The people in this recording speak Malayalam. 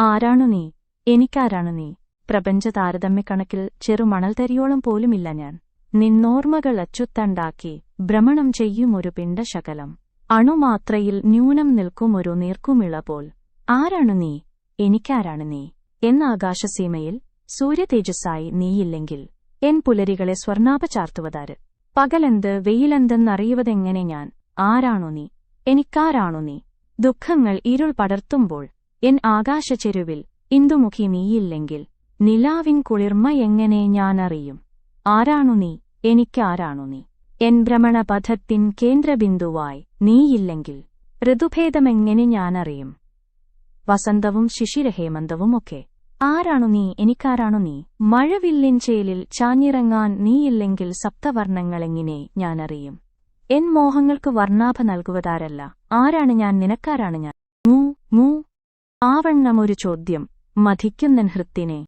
ആരാണു നീ? എനിക്കാരാണു നീ. പ്രപഞ്ച താരതമ്യക്കണക്കിൽ ചെറുമണൽതരിയോളം പോലുമില്ല ഞാൻ. നിന്നോർമ്മകൾ അച്ചുത്തണ്ടാക്കി ഭ്രമണം ചെയ്യുമൊരു പിണ്ടശകലം. അണുമാത്രയിൽ ന്യൂനം നിൽക്കുമൊരു നീർക്കുമിള പോൽ. ആരാണു നീ? എനിക്കാരാണ് നീ. എന്ന ആകാശസീമയിൽ സൂര്യതേജസ്സായി നീയില്ലെങ്കിൽ എൻ പുലരികളെ സ്വർണാപ ചാർത്തുവതാര് പകലെന്ത് വെയിലെന്തെന്നറിയുവതെങ്ങനെ ഞാൻ? ആരാണു നീ? എനിക്കാരാണു നീ. ദുഃഖങ്ങൾ ഇരുൾ പടർത്തുമ്പോൾ എൻ ആകാശചെരുവിൽ ഇന്ദുമുഖി നീയില്ലെങ്കിൽ നിലാവിൻ കുളിർമ എങ്ങനെ ഞാനറിയും? ആരാണു നീ? എനിക്കാരാണു നീ. എൻ ഭ്രമണപഥത്തിൻ കേന്ദ്രബിന്ദുവായി നീയില്ലെങ്കിൽ ഋതുഭേദമെങ്ങനെ ഞാനറിയും? വസന്തവും ശിശിരഹേമന്തവും ഒക്കെ ആരാണു നീ? എനിക്കാരാണു നീ. മഴവില്ലിൻ ചേലിൽ ചാഞ്ഞിറങ്ങാൻ നീയില്ലെങ്കിൽ സപ്തവർണങ്ങളെങ്ങനെ ഞാനറിയും? എൻ മോഹങ്ങൾക്ക് വർണാഭ നൽകുവതാരല്ല. ആരാണ് ഞാൻ? നിനക്കാരാണ് ഞാൻ. മൂ മൂ ആവണ്ണമൊരു ചോദ്യം മധിക്കുന്നൻ ഹൃത്തിനെ